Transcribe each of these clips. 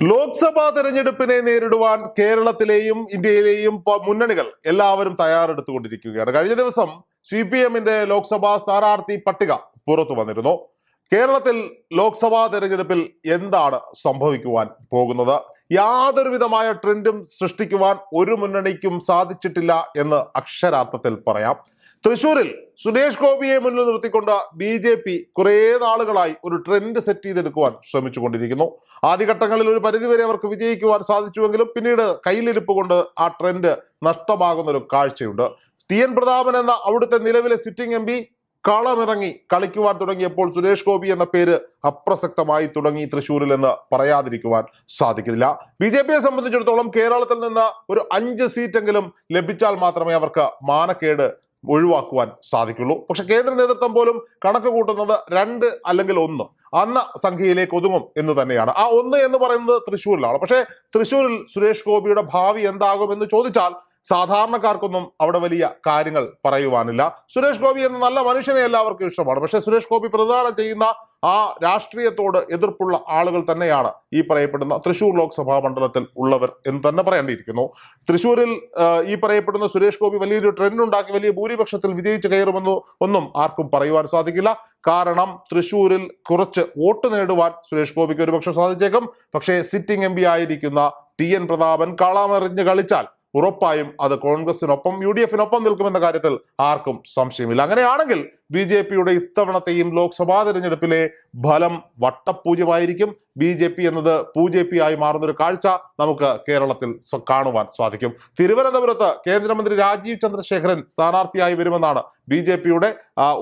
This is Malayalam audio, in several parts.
ലോക്സഭാ തെരഞ്ഞെടുപ്പിനെ നേരിടുവാൻ കേരളത്തിലെയും ഇന്ത്യയിലെയും മുന്നണികൾ എല്ലാവരും തയ്യാറെടുത്തുകൊണ്ടിരിക്കുകയാണ്. കഴിഞ്ഞ ദിവസം സി പി എമ്മിന്റെ ലോക്സഭാ സ്ഥാനാർത്ഥി പട്ടിക പുറത്തു വന്നിരുന്നു. കേരളത്തിൽ ലോക്സഭാ തെരഞ്ഞെടുപ്പിൽ എന്താണ് സംഭവിക്കുവാൻ പോകുന്നത്? യാതൊരുവിധമായ ട്രെൻഡും സൃഷ്ടിക്കുവാൻ ഒരു മുന്നണിക്കും സാധിച്ചിട്ടില്ല എന്ന് അക്ഷരാർത്ഥത്തിൽ പറയാം. തൃശൂരിൽ സുരേഷ് ഗോപിയെ മുന്നിൽ നിർത്തിക്കൊണ്ട് ബി ജെ പി കുറേ നാളുകളായി ഒരു ട്രെൻഡ് സെറ്റ് ചെയ്തെടുക്കുവാൻ ശ്രമിച്ചുകൊണ്ടിരിക്കുന്നു. ആദ്യഘട്ടങ്ങളിൽ ഒരു പരിധിവരെ അവർക്ക് വിജയിക്കുവാൻ സാധിച്ചുവെങ്കിലും പിന്നീട് കയ്യിലിരിപ്പ് കൊണ്ട് ആ ട്രെൻഡ് നഷ്ടമാകുന്ന ഒരു കാഴ്ചയുണ്ട്. ടി എൻ പ്രതാപൻ എന്ന അവിടുത്തെ നിലവിലെ സിറ്റിംഗ് എം പി കളമിറങ്ങി കളിക്കുവാൻ തുടങ്ങിയപ്പോൾ സുരേഷ് ഗോപി എന്ന പേര് അപ്രസക്തമായി തുടങ്ങി തൃശ്ശൂരിൽ എന്ന് പറയാതിരിക്കുവാൻ സാധിക്കില്ല ബി ജെ പിയെ സംബന്ധിച്ചിടത്തോളം കേരളത്തിൽ നിന്ന് ഒരു അഞ്ച് സീറ്റെങ്കിലും ലഭിച്ചാൽ മാത്രമേ അവർക്ക് മാനക്കേട് ഒഴിവാക്കുവാൻ സാധിക്കുള്ളൂ. പക്ഷെ കേന്ദ്ര നേതൃത്വം പോലും കണക്ക് കൂട്ടുന്നത് രണ്ട് അല്ലെങ്കിൽ ഒന്ന്. അന്ന സംഖ്യയിലേക്ക് ഒതുങ്ങും എന്ന് തന്നെയാണ്. ആ ഒന്ന് എന്ന് പറയുന്നത് തൃശ്ശൂരിലാണ്. പക്ഷേ തൃശ്ശൂരിൽ സുരേഷ് ഗോപിയുടെ ഭാവി എന്താകും എന്ന് ചോദിച്ചാൽ സാധാരണക്കാർക്കൊന്നും അവിടെ വലിയ കാര്യങ്ങൾ പറയുവാനില്ല. സുരേഷ് ഗോപി എന്ന നല്ല മനുഷ്യനെ എല്ലാവർക്കും ഇഷ്ടമാണ്. പക്ഷേ സുരേഷ് ഗോപി പ്രതിദാനം ചെയ്യുന്ന ആ രാഷ്ട്രീയത്തോട് എതിർപ്പുള്ള ആളുകൾ തന്നെയാണ് ഈ പറയപ്പെടുന്ന തൃശൂർ ലോക്സഭാ മണ്ഡലത്തിൽ ഉള്ളവർ എന്ന് തന്നെ പറയേണ്ടിയിരിക്കുന്നു. തൃശൂരിൽ ഈ പറയപ്പെടുന്ന സുരേഷ് ഗോപി വലിയൊരു ട്രെൻഡ് ഉണ്ടാക്കി വലിയ ഭൂരിപക്ഷത്തിൽ വിജയിച്ച് കയറുമെന്ന് ഒന്നും ആർക്കും പറയുവാൻ സാധിക്കില്ല. കാരണം തൃശൂരിൽ കുറച്ച് വോട്ട് നേടുവാൻ സുരേഷ് ഗോപിക്ക് ഒരുപക്ഷം സാധിച്ചേക്കും. പക്ഷേ സിറ്റിംഗ് എം ആയിരിക്കുന്ന ടി എൻ പ്രതാപൻ കളമെറിഞ്ഞ് കളിച്ചാൽ ഉറപ്പായും അത് കോൺഗ്രസിനൊപ്പം യു ഡി എഫിനൊപ്പം നിൽക്കുമെന്ന കാര്യത്തിൽ ആർക്കും സംശയമില്ല. അങ്ങനെയാണെങ്കിൽ ബി ജെ പിയുടെ ഇത്തവണത്തെയും ലോക്സഭാ തെരഞ്ഞെടുപ്പിലെ ഫലം വട്ടപൂജ്യമായിരിക്കും ബി ജെ പി എന്നത് പൂജെ പി ആയി മാറുന്നൊരു കാഴ്ച നമുക്ക് കേരളത്തിൽ കാണുവാൻ സാധിക്കും. തിരുവനന്തപുരത്ത് കേന്ദ്രമന്ത്രി രാജീവ് ചന്ദ്രശേഖരൻ സ്ഥാനാർത്ഥിയായി വരുമെന്നാണ് ബി ജെ പിയുടെ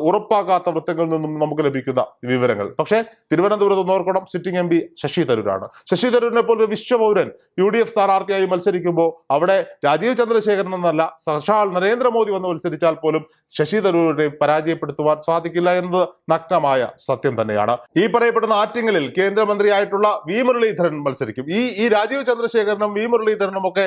ഉറപ്പാക്കാത്ത വൃത്തങ്ങളിൽ നിന്നും നമുക്ക് ലഭിക്കുന്ന വിവരങ്ങൾ. പക്ഷേ തിരുവനന്തപുരത്ത് നോർക്കണം സിറ്റിംഗ് എം പി ശശി തരൂരാണ്. ശശി തരൂരിനെ പോലൊരു വിശ്വപൗരൻ യു ഡി എഫ് സ്ഥാനാർത്ഥിയായി മത്സരിക്കുമ്പോൾ അവിടെ രാജീവ് ചന്ദ്രശേഖരൻ എന്നല്ല സാക്ഷാൽ നരേന്ദ്രമോദി വന്ന് മത്സരിച്ചാൽ പോലും ശശി തരൂരിനെ പരാജയപ്പെടുത്തുവാൻ സാധിക്കില്ല എന്നത് നഗ്നമായ സത്യം തന്നെയാണ്. ഈ പറയപ്പെടുന്ന ആറ്റിങ്ങലിൽ കേന്ദ്രമന്ത്രിയായിട്ടുള്ള വി മുരളീധരൻ മത്സരിക്കും. ഈ ഈ രാജീവ് ചന്ദ്രശേഖരനും വി മുരളീധരനും ഒക്കെ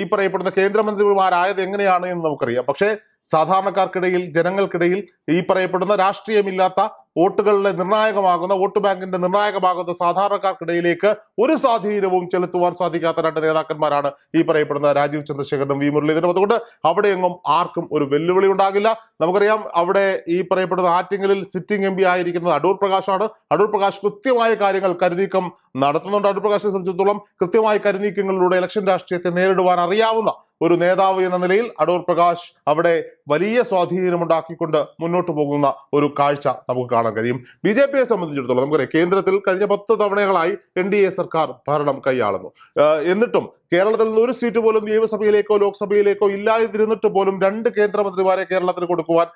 ഈ പറയപ്പെടുന്ന കേന്ദ്രമന്ത്രിമാരായത് എങ്ങനെയാണ് എന്ന് നമുക്കറിയാം. പക്ഷേ സാധാരണക്കാർക്കിടയിൽ ജനങ്ങൾക്കിടയിൽ ഈ പറയപ്പെടുന്ന രാഷ്ട്രീയമില്ലാത്ത വോട്ടുകളുടെ നിർണായകമാകുന്ന വോട്ട് ബാങ്കിന്റെ നിർണായകമാകുന്ന സാധാരണക്കാർക്കിടയിലേക്ക് ഒരു സ്വാധീനവും ചെലുത്തുവാൻ സാധിക്കാത്ത രണ്ട് നേതാക്കന്മാരാണ് ഈ പറയപ്പെടുന്ന രാജീവ് ചന്ദ്രശേഖരനും വി മുരളീധരനും. അതുകൊണ്ട് അവിടെയെങ്ങും ആർക്കും ഒരു വെല്ലുവിളി ഉണ്ടാകില്ല. നമുക്കറിയാം അവിടെ ഈ പറയപ്പെടുന്ന ആറ്റിങ്ങലിൽ സിറ്റിംഗ് എം പി ആയിരിക്കുന്നത് അടൂർ പ്രകാശാണ്. അടൂർ പ്രകാശ് കൃത്യമായ കാര്യങ്ങൾ കരുനീക്കം നടത്തുന്നുണ്ട്. അടൂർ പ്രകാശിനെ സംബന്ധിച്ചിടത്തോളം കൃത്യമായ കരുനീക്കങ്ങളിലൂടെ ഇലക്ഷൻ രാഷ്ട്രീയത്തെ നേരിടുവാൻ അറിയാവുന്ന ഒരു നേതാവ് എന്ന നിലയിൽ അടൂർ പ്രകാശ് അവിടെ വലിയ സ്വാധീനമുണ്ടാക്കിക്കൊണ്ട് മുന്നോട്ട് പോകുന്ന ഒരു കാഴ്ച നമുക്ക് കാണാൻ കഴിയും. ബി ജെ പിയെ സംബന്ധിച്ചിടത്തോളം നമുക്കറിയാം കേന്ദ്രത്തിൽ കഴിഞ്ഞ പത്ത് തവണകളായി എൻ ഡി എ സർക്കാർ ഭരണം കൈയാളുന്നു. എന്നിട്ടും കേരളത്തിൽ നിന്ന് ഒരു സീറ്റ് പോലും നിയമസഭയിലേക്കോ ലോക്സഭയിലേക്കോ ഇല്ലാതിരുന്നിട്ട് പോലും രണ്ട് കേന്ദ്രമന്ത്രിമാരെ കേരളത്തിന് കൊടുക്കുവാൻ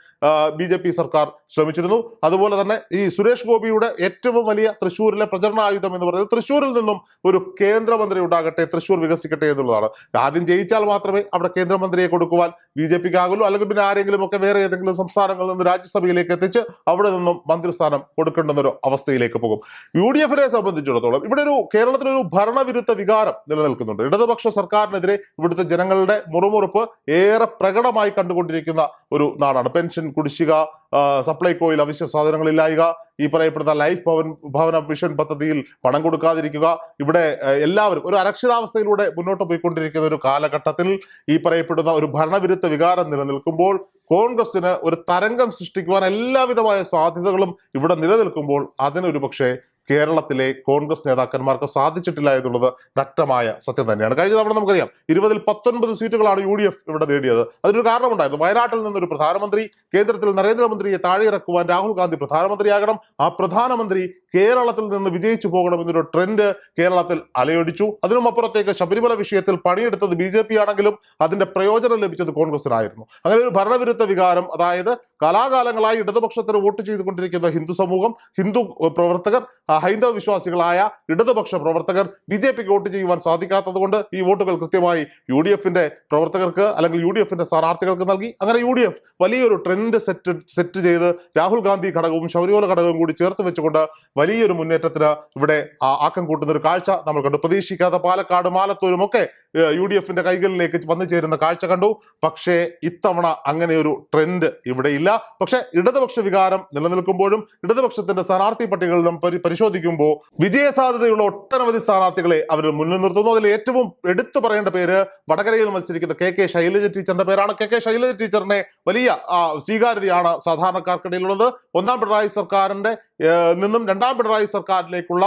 ബി ജെ പി സർക്കാർ ശ്രമിച്ചിരുന്നു. അതുപോലെ തന്നെ ഈ സുരേഷ് ഗോപിയുടെ ഏറ്റവും വലിയ തൃശ്ശൂരിലെ പ്രചരണായുധം എന്ന് പറയുന്നത് തൃശ്ശൂരിൽ നിന്നും ഒരു കേന്ദ്രമന്ത്രി ഉണ്ടാകട്ടെ തൃശ്ശൂർ വികസിക്കട്ടെ എന്നുള്ളതാണ്. ആദ്യം ജയിച്ചാൽ മാത്രമേ അവിടെ കേന്ദ്രമന്ത്രിയെ കൊടുക്കുവാൻ ബി ജെ പിക്ക് ആകുള്ളൂ അല്ലെങ്കിൽ പിന്നെ ആരെങ്കിലും ഒക്കെ വേറെ ഏതെങ്കിലും സംസ്ഥാനങ്ങളിൽ നിന്ന് രാജ്യസഭയിലേക്ക് എത്തിച്ച് അവിടെ നിന്നും മന്ത്രിസ്ഥാനം കൊടുക്കേണ്ടെന്നൊരു അവസ്ഥയിലേക്ക് പോകും. യു ഡി എഫിനെ സംബന്ധിച്ചിടത്തോളം ഇവിടെ ഒരു കേരളത്തിലൊരു ഭരണവിരുദ്ധ വികാരം നിലനിൽക്കുന്നുണ്ട്. ഇടതുപക്ഷ സർക്കാരിനെതിരെ ഇവിടുത്തെ ജനങ്ങളുടെ മുറുമുറുപ്പ് ഏറെ പ്രകടമായി കണ്ടുകൊണ്ടിരിക്കുന്ന ഒരു നാടാണ്. പെൻഷൻ കുടിശ്ശിക സപ്ലൈകോയിൽ അവശ്യ സാധനങ്ങളില്ലായുക ഈ പറയപ്പെടുന്ന ലൈഫ് ഭവൻ ഭവന മിഷൻ പദ്ധതിയിൽ പണം കൊടുക്കാതിരിക്കുക ഇവിടെ എല്ലാവരും ഒരു അരക്ഷിതാവസ്ഥയിലൂടെ മുന്നോട്ട് പോയിക്കൊണ്ടിരിക്കുന്ന ഒരു കാലഘട്ടത്തിൽ ഈ പറയപ്പെടുന്ന ഒരു ഭരണവിരുദ്ധ വികാരം നിലനിൽക്കുമ്പോൾ കോൺഗ്രസിന് ഒരു തരംഗം സൃഷ്ടിക്കുവാൻ എല്ലാവിധമായ സാധ്യതകളും ഇവിടെ നിലനിൽക്കുമ്പോൾ അതിനൊരു പക്ഷേ കേരളത്തിലെ കോൺഗ്രസ് നേതാക്കന്മാർക്ക് സാധിച്ചിട്ടില്ല എന്നുള്ളത് നഗ്നമായ സത്യം തന്നെയാണ്. കഴിഞ്ഞ തവണ നമുക്കറിയാം ഇരുപതിൽ പത്തൊൻപത് സീറ്റുകളാണ് യു ഡി എഫ് ഇവിടെ നേടിയത്. അതിനൊരു കാരണമുണ്ടായിരുന്നു. വയനാട്ടിൽ നിന്നൊരു പ്രധാനമന്ത്രി കേന്ദ്രത്തിൽ നരേന്ദ്രമന്ത്രിയെ താഴെ ഇറക്കുവാൻ രാഹുൽ ഗാന്ധി പ്രധാനമന്ത്രിയാകണം. ആ പ്രധാനമന്ത്രി കേരളത്തിൽ നിന്ന് വിജയിച്ചു പോകണം എന്നൊരു ട്രെൻഡ് കേരളത്തിൽ അലയൊടിച്ചു. അതിനും അപ്പുറത്തേക്ക് ശബരിമല വിഷയത്തിൽ പണിയെടുത്തത് ബി ജെ പി ആണെങ്കിലും അതിന്റെ പ്രയോജനം ലഭിച്ചത് കോൺഗ്രസിനായിരുന്നു. അങ്ങനെ ഒരു ഭരണവിരുദ്ധ വികാരം അതായത് കാലാകാലങ്ങളായി ഇടതുപക്ഷത്തിന് വോട്ട് ചെയ്തുകൊണ്ടിരിക്കുന്ന ഹിന്ദു സമൂഹം ഹിന്ദു പ്രവർത്തകർ ഹൈന്ദവ വിശ്വാസികളായ ഇടതുപക്ഷ പ്രവർത്തകർ ബി ജെ പിക്ക് വോട്ട് ചെയ്യുവാൻ സാധിക്കാത്തത് കൊണ്ട് ഈ വോട്ടുകൾ കൃത്യമായി യു ഡി എഫിന്റെ പ്രവർത്തകർക്ക് അല്ലെങ്കിൽ യു ഡി എഫിന്റെ സ്ഥാനാർത്ഥികൾക്ക് നൽകി. അങ്ങനെ യു ഡി എഫ് വലിയൊരു ട്രെൻഡ് സെറ്റ് സെറ്റ് ചെയ്ത് രാഹുൽ ഗാന്ധി ഘടകവും ശബരിമല ഘടകവും കൂടി ചേർത്ത് വെച്ചുകൊണ്ട് വലിയൊരു മുന്നേറ്റത്തിന് ഇവിടെ ആക്കം കൂട്ടുന്ന ഒരു കാഴ്ച നമ്മൾ കണ്ടു. പ്രതീക്ഷിക്കാത്ത പാലക്കാട് മാലത്തൂരും ഒക്കെ യു ഡി എഫിന്റെ കൈകളിലേക്ക് വന്നു ചേരുന്ന കാഴ്ച കണ്ടു. പക്ഷേ ഇത്തവണ അങ്ങനെ ഒരു ട്രെൻഡ് ഇവിടെ ഇല്ല. പക്ഷേ ഇടതുപക്ഷ വികാരം നിലനിൽക്കുമ്പോഴും ഇടതുപക്ഷത്തിന്റെ സ്ഥാനാർത്ഥി പട്ടികകളിലും പരി- പരിശോധിക്കുമ്പോൾ വിജയസാധ്യതയുള്ള വിജയ സാധ്യതയുള്ള ഒട്ടനവധി സ്ഥാനാർത്ഥികളെ അവർ മുന്നിൽ നിർത്തുന്നു. അതിൽ ഏറ്റവും എടുത്തു പറയേണ്ട പേര് വടകരയിൽ മത്സരിക്കുന്ന കെ കെ ശൈലജ ടീച്ചറിന്റെ പേരാണ്. കെ കെ ശൈലജ ടീച്ചറിനെ വലിയ സ്വീകാര്യതയാണ് സാധാരണക്കാർക്കിടയിലുള്ളത്. ഒന്നാം പിണറായി സർക്കാരിന്റെ നിന്നും രണ്ടാം പിണറായി സർക്കാരിലേക്കുള്ള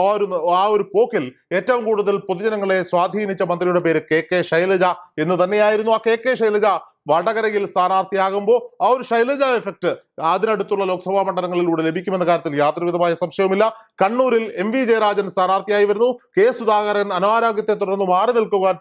ആ ഒരു ആ ഒരു പോക്കിൽ ഏറ്റവും കൂടുതൽ പൊതുജനങ്ങളെ സ്വാധീനിച്ച മന്ത്രിയുടെ പേര് കെ കെ ശൈലജ എന്ന് തന്നെയായിരുന്നു. ആ കെ കെ ശൈലജ വടകരയിൽ സ്ഥാനാർത്ഥിയാകുമ്പോൾ ആ ഒരു ശൈലജ എഫക്ട് അതിനടുത്തുള്ള ലോക്സഭാ മണ്ഡലങ്ങളിലൂടെ ലഭിക്കുമെന്ന കാര്യത്തിൽ യാതൊരുവിധമായ സംശയവുമില്ല. കണ്ണൂരിൽ എം വി ജയരാജൻ സ്ഥാനാർത്ഥിയായി വരുന്നു. കെ സുധാകരൻ അനാരോഗ്യത്തെ തുടർന്ന് മാറി നിൽക്കുവാൻ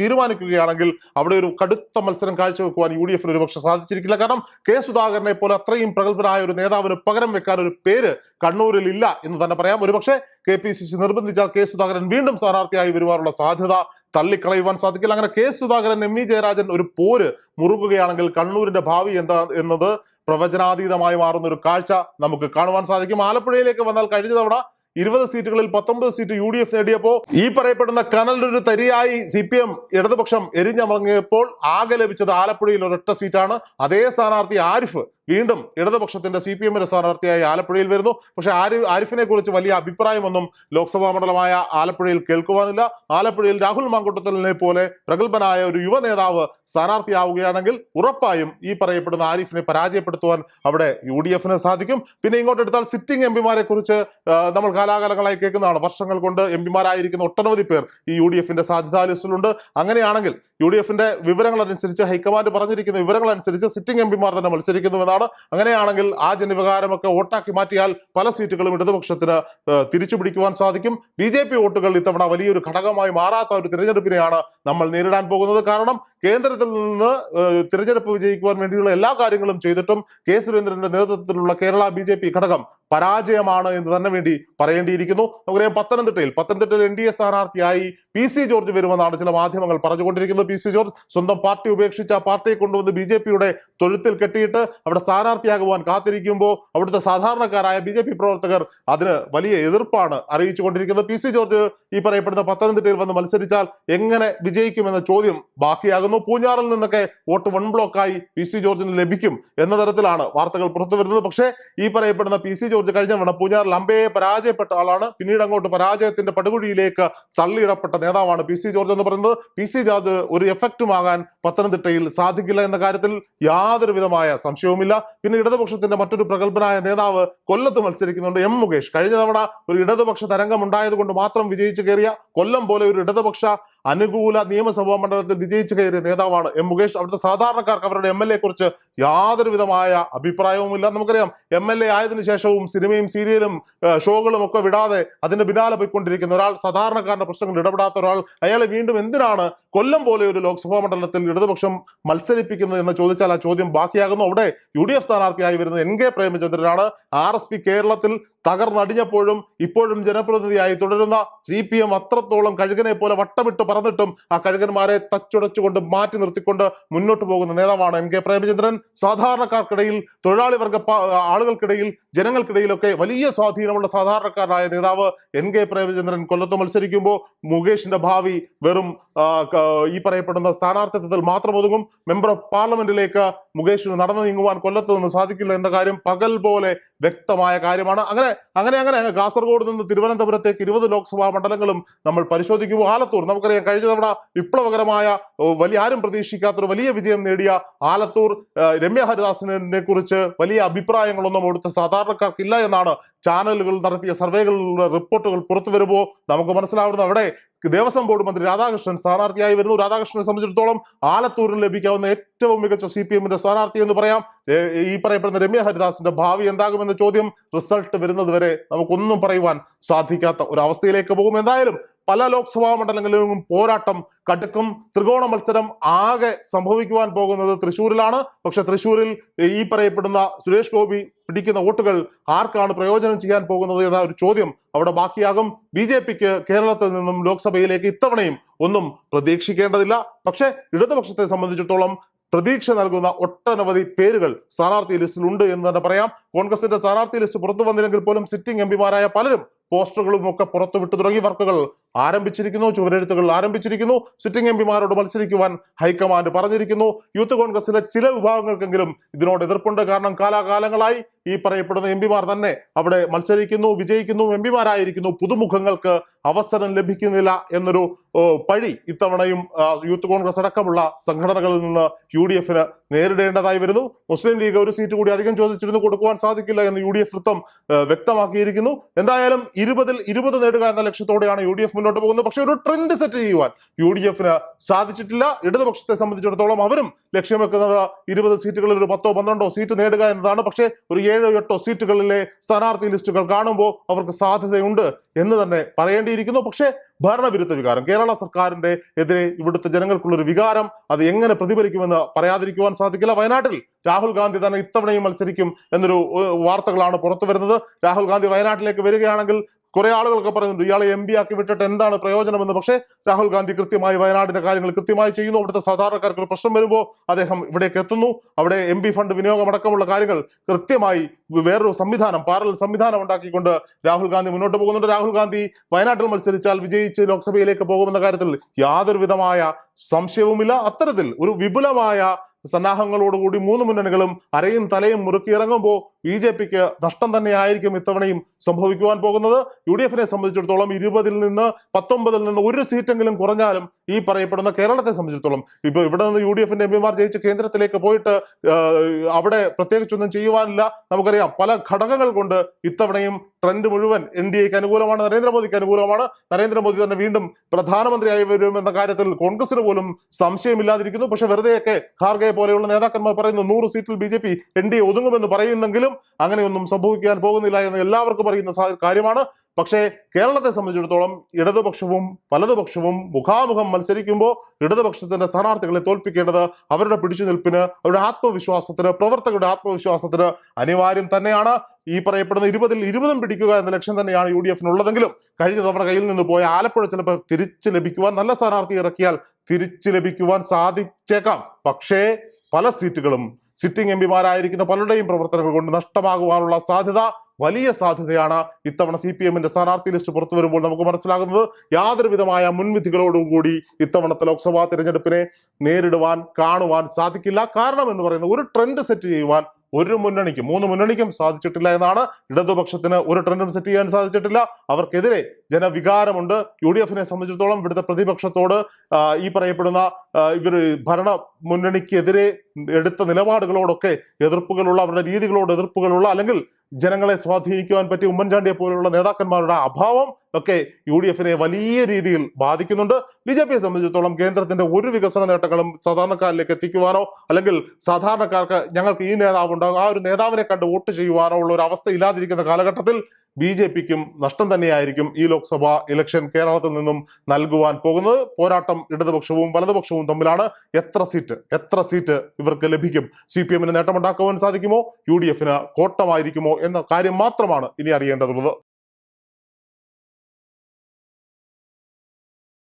തീരുമാനിക്കുകയാണെങ്കിൽ അവിടെ ഒരു കടുത്ത മത്സരം കാഴ്ചവെക്കുവാൻ യു ഡി എഫിന് ഒരുപക്ഷെ സാധിച്ചിരിക്കില്ല. കാരണം കെ സുധാകരനെ പോലെ അത്രയും പ്രഗത്ഭനായ ഒരു നേതാവിന് പകരം വെക്കാൻ ഒരു പേര് കണ്ണൂരിൽ ഇല്ല എന്ന് തന്നെ പറയാം. ഒരുപക്ഷെ കെ പി സി സി നിർബന്ധിച്ചാൽ കെ സുധാകരൻ വീണ്ടും സ്ഥാനാർത്ഥിയായി വരുവാനുള്ള സാധ്യത തള്ളിക്കളയുവാൻ സാധിക്കില്ല. അങ്ങനെ K Sudhakaran M V Jayarajan ഒരു പോര് മുറുകുകയാണെങ്കിൽ കണ്ണൂരിന്റെ ഭാവി എന്താ എന്നത് പ്രവചനാതീതമായി മാറുന്ന ഒരു കാഴ്ച നമുക്ക് കാണുവാൻ സാധിക്കും. ആലപ്പുഴയിലേക്ക് വന്നാൽ കഴിഞ്ഞ തവണ ഇരുപത് സീറ്റുകളിൽ പത്തൊമ്പത് സീറ്റ് യു ഡി എഫ് നേടിയപ്പോൾ ഈ പറയപ്പെടുന്ന കനലൊരു തരിയായി സി പി എം ഇടതുപക്ഷം എരിഞ്ഞമറങ്ങിയപ്പോൾ ആകെ ലഭിച്ചത് ആലപ്പുഴയിൽ ഒരൊറ്റ സീറ്റാണ്. അതേ സ്ഥാനാർത്ഥി ആരിഫ് വീണ്ടും ഇടതുപക്ഷത്തിന്റെ സി പി എമ്മിന്റെ സ്ഥാനാർത്ഥിയായി ആലപ്പുഴയിൽ വരുന്നു. പക്ഷെ ആരി ആരിഫിനെ കുറിച്ച് വലിയ അഭിപ്രായമൊന്നും ലോക്സഭാ മണ്ഡലമായ ആലപ്പുഴയിൽ കേൾക്കുവാനില്ല. ആലപ്പുഴയിൽ രാഹുൽ മാങ്കുട്ടത്തലിനെ പോലെ പ്രഗത്ഭനായ ഒരു യുവ നേതാവ് സ്ഥാനാർത്ഥിയാവുകയാണെങ്കിൽ ഉറപ്പായും ഈ പറയപ്പെടുന്ന ആരിഫിനെ പരാജയപ്പെടുത്തുവാൻ അവിടെ യു ഡി എഫിന് സാധിക്കും. പിന്നെ ഇങ്ങോട്ട് എടുത്താൽ സിറ്റിംഗ് എം പിമാരെ കുറിച്ച് നമ്മൾ കാലാകാലങ്ങളായി കേൾക്കുന്നതാണ്. വർഷങ്ങൾ കൊണ്ട് എം പിമാരായിരിക്കുന്ന ഒട്ടനവധി പേർ ഈ യു ഡി എഫിന്റെ സാധ്യതാ ലിസ്റ്റിലുണ്ട്. അങ്ങനെയാണെങ്കിൽ യു ഡി എഫിന്റെ വിവരങ്ങൾ അനുസരിച്ച് ഹൈക്കമാൻഡ് പറഞ്ഞിരിക്കുന്ന വിവരങ്ങൾ അനുസരിച്ച് സിറ്റിംഗ് എം പിമാർ തന്നെ മത്സരിക്കുന്നുവെന്നാണ് അങ്ങനെയാണെങ്കിൽ ആ ജനവികാരമൊക്കെ വോട്ടാക്കി മാറ്റിയാൽ പല സീറ്റുകളും ഇടതുപക്ഷത്തിന് തിരിച്ചു പിടിക്കുവാൻ സാധിക്കും. ബി ജെ പി വോട്ടുകൾ ഇത്തവണ വലിയൊരു ഘടകമായി മാറാത്ത ഒരു തിരഞ്ഞെടുപ്പിനെയാണ് നമ്മൾ നേരിടാൻ പോകുന്നത്. കാരണം കേന്ദ്രത്തിൽ നിന്ന് തിരഞ്ഞെടുപ്പ് വിജയിക്കുവാൻ വേണ്ടിയുള്ള എല്ലാ കാര്യങ്ങളും ചെയ്തിട്ടും കെ സുരേന്ദ്രന്റെ നേതൃത്വത്തിലുള്ള കേരള ബി ഘടകം പരാജയമാണ് എന്ന് തന്നെ വേണ്ടി പറയേണ്ടിയിരിക്കുന്നു. നമുക്കറിയാം പത്തനംതിട്ടയിൽ പത്തനംതിട്ടയിൽ എൻ ഡി എ സ്ഥാനാർത്ഥിയായി പി സി ജോർജ് വരുമെന്നാണ് ചില മാധ്യമങ്ങൾ പറഞ്ഞുകൊണ്ടിരിക്കുന്നത്. പി സി ജോർജ് സ്വന്തം പാർട്ടി ഉപേക്ഷിച്ച പാർട്ടിയെ കൊണ്ടുവന്ന് ബി ജെ പിയുടെ തൊഴുത്തിൽ കെട്ടിയിട്ട് അവിടെ സ്ഥാനാർത്ഥിയാകുവാൻ കാത്തിരിക്കുമ്പോൾ അവിടുത്തെ സാധാരണക്കാരായ ബി ജെ പി പ്രവർത്തകർ അതിന് വലിയ എതിർപ്പാണ് അറിയിച്ചുകൊണ്ടിരിക്കുന്നത്. പി സി ജോർജ് ഈ പറയപ്പെടുന്ന പത്തനംതിട്ടയിൽ വന്ന് മത്സരിച്ചാൽ എങ്ങനെ വിജയിക്കുമെന്ന ചോദ്യം ബാക്കിയാകുന്നു. പൂഞ്ഞാറിൽ നിന്നൊക്കെ വോട്ട് വൺ ബ്ലോക്കായി പി സി ജോർജിന് ലഭിക്കും എന്ന തരത്തിലാണ് വാർത്തകൾ പുറത്തു വരുന്നത് പക്ഷേ ഈ പറയപ്പെടുന്ന പി സി ജോർജ് കഴിഞ്ഞ തവണ പൂഞ്ഞാറിൽ അമ്പയെ പരാജയപ്പെട്ട ആളാണ്. പിന്നീട് അങ്ങോട്ട് പരാജയത്തിന്റെ പടുകുഴിയിലേക്ക് തള്ളിയിടപ്പെട്ട നേതാവാണ് പി സി ജോർജ് എന്ന് പറയുന്നത്. പി സി ജോർജ് ഒരു എഫക്റ്റുമാകാൻ പത്തനംതിട്ടയിൽ സാധിക്കില്ല എന്ന കാര്യത്തിൽ യാതൊരു വിധമായ സംശയവുമില്ല. പിന്നെ ഇടതുപക്ഷത്തിന്റെ മറ്റൊരു പ്രഗത്ഭനായ നേതാവ് കൊല്ലത്ത് മത്സരിക്കുന്നുണ്ട് എം മുകേഷ്. കഴിഞ്ഞ തവണ ഒരു ഇടതുപക്ഷ തരംഗം ഉണ്ടായത് കൊണ്ട് മാത്രം വിജയിച്ചു കയറിയ കൊല്ലം പോലെ ഒരു ഇടതുപക്ഷ അനുകൂല നിയമസഭാ മണ്ഡലത്തിൽ വിജയിച്ചു കയറിയ നേതാവാണ് എം മുകേഷ്. അവിടുത്തെ സാധാരണക്കാർക്ക് അവരുടെ എം എൽ എ കുറിച്ച് യാതൊരു വിധമായ അഭിപ്രായവുമില്ല. നമുക്കറിയാം എം എൽ എ ആയതിനു ശേഷവും സിനിമയും സീരിയലും ഷോകളും ഒക്കെ വിടാതെ അതിന്റെ പിന്നാലെ പോയിക്കൊണ്ടിരിക്കുന്ന ഒരാൾ സാധാരണക്കാരുടെ പ്രശ്നങ്ങൾ ഇടപെടാത്ത ഒരാൾ അയാളെ വീണ്ടും എന്തിനാണ് കൊല്ലം പോലെ ഒരു ലോക്സഭാ മണ്ഡലത്തിൽ ഇടതുപക്ഷം മത്സരിപ്പിക്കുന്നത് എന്ന് ചോദിച്ചാൽ ആ ചോദ്യം ബാക്കിയാകുന്നു. അവിടെ യു ഡി എഫ് സ്ഥാനാർത്ഥിയായി വരുന്നത് എൻ കെ പ്രേമചന്ദ്രനാണ്. ആർ എസ് പി കേരളത്തിൽ തകർന്നടിഞ്ഞപ്പോഴും ഇപ്പോഴും ജനപ്രതിനിധിയായി തുടരുന്ന സി പി എം അത്രത്തോളം കഴുകനെ പോലെ വട്ടമിട്ട് പറന്നിട്ടും ആ കഴുകന്മാരെ തച്ചുടച്ചുകൊണ്ട് മാറ്റി നിർത്തിക്കൊണ്ട് മുന്നോട്ട് പോകുന്ന നേതാവാണ് എൻ കെ പ്രേമചന്ദ്രൻ. സാധാരണക്കാർക്കിടയിൽ തൊഴിലാളി വർഗ ആളുകൾക്കിടയിൽ ജനങ്ങൾക്കിടയിലൊക്കെ വലിയ സ്വാധീനമുള്ള സാധാരണക്കാരനായ നേതാവ് എൻ കെ പ്രേമചന്ദ്രൻ കൊല്ലത്ത് മത്സരിക്കുമ്പോൾ മുകേഷിന്റെ ഭാവി വെറും ഈ പറയപ്പെടുന്ന സ്ഥാനാർത്ഥിത്വത്തിൽ മാത്രം ഒതുങ്ങും. മെമ്പർ ഓഫ് പാർലമെന്റിലേക്ക് മുകേഷിന് നടന്നു നീങ്ങുവാൻ കൊല്ലത്ത് നിന്ന് സാധിക്കില്ല എന്ന കാര്യം പകൽ പോലെ വ്യക്തമായ കാര്യമാണ്. അങ്ങനെ അങ്ങനെ അങ്ങനെ കാസർഗോഡ് നിന്ന് തിരുവനന്തപുരത്തേക്ക് ഇരുപത് ലോക്സഭാ മണ്ഡലങ്ങളും നമ്മൾ പരിശോധിക്കുമ്പോൾ ആലത്തൂർ. നമുക്കറിയാം കഴിഞ്ഞ തവണ വിപ്ലവകരമായ വലിയ ആരും പ്രതീക്ഷിക്കാത്തൊരു വലിയ വിജയം നേടിയ ആലത്തൂർ രമ്യ ഹരിദാസിനെ കുറിച്ച് വലിയ അഭിപ്രായങ്ങളൊന്നും അവിടുത്തെ സാധാരണക്കാർക്കില്ല എന്നാണ് ചാനലുകൾ നടത്തിയ സർവേകളിലുള്ള റിപ്പോർട്ടുകൾ പുറത്തു വരുമ്പോൾ നമുക്ക് മനസ്സിലാവുന്നത്. അവിടെ ദേവസ്വം ബോർഡ് മന്ത്രി രാധാകൃഷ്ണൻ സ്ഥാനാർത്ഥിയായി വരുന്നു. രാധാകൃഷ്ണനെ സംബന്ധിച്ചിടത്തോളം ആലത്തൂരിന് ലഭിക്കാവുന്ന ഏറ്റവും മികച്ച സി പി എമ്മിന്റെ സ്ഥാനാർത്ഥി എന്ന് പറയാം. ഈ പറയപ്പെടുന്ന രമ്യ ഹരിദാസിന്റെ ഭാവി എന്താകുമെന്ന ചോദ്യം റിസൾട്ട് വരുന്നത് വരെ നമുക്കൊന്നും പറയുവാൻ സാധിക്കാത്ത ഒരു അവസ്ഥയിലേക്ക് പോകും. എന്തായാലും പല ലോക്സഭാ മണ്ഡലങ്ങളിലും പോരാട്ടം കടുക്കും ത്രികോണ മത്സരം ആകെ സംഭവിക്കുവാൻ പോകുന്നത് തൃശ്ശൂരിലാണ്. പക്ഷെ തൃശ്ശൂരിൽ ഈ പറയപ്പെടുന്ന സുരേഷ് ഗോപി പിടിക്കുന്ന വോട്ടുകൾ ആർക്കാണ് പ്രയോജനം ചെയ്യാൻ പോകുന്നത് എന്ന ഒരു ചോദ്യം അവിടെ ബാക്കിയാകും. ബി ജെ പിക്ക് കേരളത്തിൽ നിന്നും ലോക്സഭയിലേക്ക് ഇത്തവണയും ഒന്നും പ്രതീക്ഷിക്കേണ്ടതില്ല. പക്ഷേ ഇടതുപക്ഷത്തെ സംബന്ധിച്ചിടത്തോളം പ്രതീക്ഷ നൽകുന്ന ഒട്ടനവധി പേരുകൾ സ്ഥാനാർത്ഥി ലിസ്റ്റിൽ ഉണ്ട് എന്ന് തന്നെ പറയാം. കോൺഗ്രസിന്റെ സ്ഥാനാർത്ഥി ലിസ്റ്റ് പുറത്തു വന്നില്ലെങ്കിൽ പോലും സിറ്റിംഗ് എം പലരും പോസ്റ്ററുകളും ഒക്കെ പുറത്തുവിട്ടു തുടങ്ങി വർക്കുകൾ. ആരംഭിച്ചിരിക്കുന്നു ചുവരെഴുത്തുകൾ ആരംഭിച്ചിരിക്കുന്നു സിറ്റിംഗ് എം പിമാരോട് മത്സരിക്കുവാൻ ഹൈക്കമാൻഡ് പറഞ്ഞിരിക്കുന്നു. യൂത്ത് കോൺഗ്രസിലെ ചില വിഭാഗങ്ങൾക്കെങ്കിലും ഇതിനോട് എതിർപ്പുണ്ട്. കാരണം കാലാകാലങ്ങളായി ഈ പറയപ്പെടുന്ന എം പിമാർ തന്നെ അവിടെ മത്സരിക്കുന്നു വിജയിക്കുന്നു. എം പിമാരായിരിക്കുന്നു പുതുമുഖങ്ങൾക്ക് അവസരം ലഭിക്കുന്നില്ല എന്നൊരു പഴി ഇത്തവണയും യൂത്ത് കോൺഗ്രസ് അടക്കമുള്ള സംഘടനകളിൽ നിന്ന് യു ഡി എഫിന് നേരിടേണ്ടതായി വരുന്നു. മുസ്ലിം ലീഗ് ഒരു സീറ്റ് കൂടി അധികം ചോദിച്ചിരുന്നു കൊടുക്കുവാൻ സാധിക്കില്ല എന്ന് യു ഡി എഫ് വൃത്തം വ്യക്തമാക്കിയിരിക്കുന്നു. എന്തായാലും ഇരുപതിൽ ഇരുപത് നേടുക എന്ന ലക്ഷ്യത്തോടെയാണ് യു ഡി എഫ് മുന്നോട്ട് പോകുന്നത് പക്ഷെ ഒരു ട്രെൻഡ് സെറ്റ് ചെയ്യുവാൻ യു ഡി എഫിന് സാധിച്ചിട്ടില്ല. ഇടതുപക്ഷത്തെ സംബന്ധിച്ചിടത്തോളം അവരും ലക്ഷ്യം വെക്കുന്നത് ഇരുപത് സീറ്റുകളിൽ ഒരു പത്തോ പന്ത്രണ്ടോ സീറ്റ് നേടുക എന്നതാണ്. പക്ഷേ ഒരു ഏഴോ എട്ടോ സീറ്റുകളിലെ സ്ഥാനാർത്ഥി ലിസ്റ്റുകൾ കാണുമ്പോൾ അവർക്ക് സാധ്യതയുണ്ട് എന്ന് തന്നെ പറയേണ്ടിയിരിക്കുന്നു. പക്ഷേ ഭരണവിരുദ്ധ വികാരം കേരള സർക്കാരിന്റെ എതിരെ ഇവിടുത്തെ ജനങ്ങൾക്കുള്ളൊരു വികാരം അത് എങ്ങനെ പ്രതിഫലിക്കുമെന്ന് പറയാതിരിക്കുവാൻ സാധിക്കില്ല. വയനാട്ടിൽ രാഹുൽ ഗാന്ധി തന്നെ ഇത്തവണയും മത്സരിക്കും എന്നൊരു വാർത്തകളാണ് പുറത്തു വരുന്നത് രാഹുൽ ഗാന്ധി വയനാട്ടിലേക്ക് വരികയാണെങ്കിൽ കുറെ ആളുകളൊക്കെ പറയുന്നുണ്ട് ഇയാളെ എം ആക്കി വിട്ടിട്ട് എന്താണ് പ്രയോജനമെന്ന്? പക്ഷേ രാഹുൽ ഗാന്ധി കൃത്യമായി വയനാടിന്റെ കാര്യങ്ങൾ കൃത്യമായി ചെയ്യുന്നു. അവിടുത്തെ സാധാരണക്കാർക്ക് ഒരു പ്രശ്നം വരുമ്പോൾ അദ്ദേഹം ഇവിടേക്ക് എത്തുന്നു. അവിടെ എം ഫണ്ട് വിനിയോഗമടക്കമുള്ള കാര്യങ്ങൾ കൃത്യമായി വേറൊരു സംവിധാനം പാരൽ സംവിധാനം ഉണ്ടാക്കിക്കൊണ്ട് രാഹുൽ ഗാന്ധി മുന്നോട്ട് പോകുന്നുണ്ട്. രാഹുൽ ഗാന്ധി വയനാട്ടിൽ മത്സരിച്ചാൽ വിജയിച്ച് ലോക്സഭയിലേക്ക് പോകുമെന്ന കാര്യത്തിൽ യാതൊരു വിധമായ സംശയവുമില്ല. അത്തരത്തിൽ ഒരു വിപുലമായ സന്നാഹങ്ങളോടുകൂടി മൂന്ന് മുന്നണികളും അരയും തലയും മുറുക്കിയിറങ്ങുമ്പോൾ ബി ജെ പിക്ക് നഷ്ടം തന്നെയായിരിക്കും ഇത്തവണയും സംഭവിക്കുവാൻ പോകുന്നത് യു ഡി എഫിനെ സംബന്ധിച്ചിടത്തോളം ഇരുപതിൽ നിന്ന് പത്തൊമ്പതിൽ നിന്ന് ഒരു സീറ്റെങ്കിലും കുറഞ്ഞാലും ഈ പറയപ്പെടുന്ന കേരളത്തെ സംബന്ധിച്ചിടത്തോളം ഇപ്പൊ ഇവിടെ നിന്ന് യു ഡി എഫിന്റെ എം പിമാർ ജയിച്ച് കേന്ദ്രത്തിലേക്ക് പോയിട്ട് അവിടെ പ്രത്യേകിച്ചൊന്നും ചെയ്യുവാനില്ല. നമുക്കറിയാം പല ഘടകങ്ങൾ കൊണ്ട് ഇത്തവണയും ട്രെൻഡ് മുഴുവൻ എൻ ഡി എക്ക് അനുകൂലമാണ് നരേന്ദ്രമോദിക്ക് അനുകൂലമാണ്. നരേന്ദ്രമോദി തന്നെ വീണ്ടും പ്രധാനമന്ത്രിയായി വരുമെന്ന കാര്യത്തിൽ കോൺഗ്രസിന് പോലും സംശയമില്ലാതിരിക്കുന്നു. പക്ഷെ വെറുതെയൊക്കെ ഖാർഗെ പോലെയുള്ള നേതാക്കന്മാർ പറയുന്നു നൂറ് സീറ്റിൽ B J P N D A ഒതുങ്ങുമെന്ന് പറയുന്നെങ്കിലും അങ്ങനെയൊന്നും സംഭവിക്കാൻ പോകുന്നില്ല എന്ന് എല്ലാവർക്കും അറിയുന്ന സാ- കാര്യമാണ്. പക്ഷേ കേരളത്തെ സംബന്ധിച്ചിടത്തോളം ഇടതുപക്ഷവും വലതുപക്ഷവും മുഖാമുഖം മത്സരിക്കുമ്പോൾ ഇടതുപക്ഷത്തിന്റെ സ്ഥാനാർത്ഥികളെ തോൽപ്പിക്കേണ്ടത് അവരുടെ പിടിച്ചുനിൽപ്പിന് അവരുടെ ആത്മവിശ്വാസത്തിന് പ്രവർത്തകരുടെ ആത്മവിശ്വാസത്തിന് അനിവാര്യം തന്നെയാണ്. ഈ പറയപ്പെടുന്ന ഇരുപതിൽ ഇരുപതും പിടിക്കുക എന്ന ലക്ഷ്യം തന്നെയാണ് യു ഡി എഫിനുള്ളതെങ്കിലും കഴിഞ്ഞ തവണ കയ്യിൽ നിന്ന് പോയ ആലപ്പുഴ ചിലപ്പോൾ തിരിച്ചു ലഭിക്കുവാൻ നല്ല സ്ഥാനാർത്ഥി ഇറക്കിയാൽ തിരിച്ചു ലഭിക്കുവാൻ സാധിച്ചേക്കാം. പക്ഷേ പല സീറ്റുകളും സിറ്റിംഗ് എം പിമാരായിരിക്കുന്ന പലരുടെയും പ്രവർത്തനങ്ങൾ കൊണ്ട് നഷ്ടമാകുവാനുള്ള സാധ്യത വലിയ സാധ്യതയാണ് ഇത്തവണ സി പി എമ്മിന്റെ സ്ഥാനാർത്ഥി ലിസ്റ്റ് പുറത്തു വരുമ്പോൾ നമുക്ക് മനസ്സിലാകുന്നത് യാതൊരു വിധമായ മുൻവിധികളോടും കൂടി ഇത്തവണത്തെ ലോക്സഭാ തിരഞ്ഞെടുപ്പിനെ നേരിടുവാൻ കാണുവാൻ സാധിക്കില്ല. കാരണം എന്ന് പറയുന്നത് ഒരു ട്രെൻഡ് സെറ്റ് ചെയ്യുവാൻ ഒരു മുന്നണിക്കും മൂന്ന് മുന്നണിക്കും സാധിച്ചിട്ടില്ല എന്നാണ് ഇടതുപക്ഷത്തിന് ഒരു ട്രെൻഡും സെറ്റ് ചെയ്യാൻ സാധിച്ചിട്ടില്ല. അവർക്കെതിരെ ജനവികാരമുണ്ട്. യു ഡി എഫിനെ സംബന്ധിച്ചിടത്തോളം ഇവിടുത്തെ പ്രതിപക്ഷത്തോട് ഈ പറയപ്പെടുന്ന ഇവർ ഭരണ മുന്നണിക്കെതിരെ എടുത്ത നിലപാടുകളോടൊക്കെ എതിർപ്പുകളുള്ള അവരുടെ രീതികളോട് എതിർപ്പുകളുള്ള അല്ലെങ്കിൽ ജനങ്ങളെ സ്വാധീനിക്കുവാൻ പറ്റിയ ഉമ്മൻചാണ്ടിയെ പോലുള്ള നേതാക്കന്മാരുടെ അഭാവം ഒക്കെ യു ഡി എഫിനെ വലിയ രീതിയിൽ ബാധിക്കുന്നുണ്ട്. ബി ജെ പിയെ സംബന്ധിച്ചിടത്തോളം കേന്ദ്രത്തിന്റെ ഒരു വികസന നേട്ടങ്ങളും സാധാരണക്കാരിലേക്ക് എത്തിക്കുവാനോ അല്ലെങ്കിൽ സാധാരണക്കാർക്ക് ഞങ്ങൾക്ക് ഈ നേതാവ് ഉണ്ടാകും ആ ഒരു നേതാവിനെ കണ്ട് വോട്ട് ചെയ്യുവാനോ ഉള്ള ഒരു അവസ്ഥ ഇല്ലാതിരിക്കുന്ന കാലഘട്ടത്തിൽ ബി ജെ പിക്കും നഷ്ടം തന്നെയായിരിക്കും ഈ ലോക്സഭാ ഇലക്ഷൻ കേരളത്തിൽ നിന്നും നൽകുവാൻ പോകുന്നത്. പോരാട്ടം ഇടതുപക്ഷവും വലതുപക്ഷവും തമ്മിലാണ്. എത്ര സീറ്റ് എത്ര സീറ്റ് ഇവർക്ക് ലഭിക്കും? സി പി എമ്മിന് നേട്ടമുണ്ടാക്കുവാൻ സാധിക്കുമോ? യു ഡി എഫിന് കോട്ടമായിരിക്കുമോ എന്ന കാര്യം മാത്രമാണ് ഇനി അറിയേണ്ടതുള്ളത്.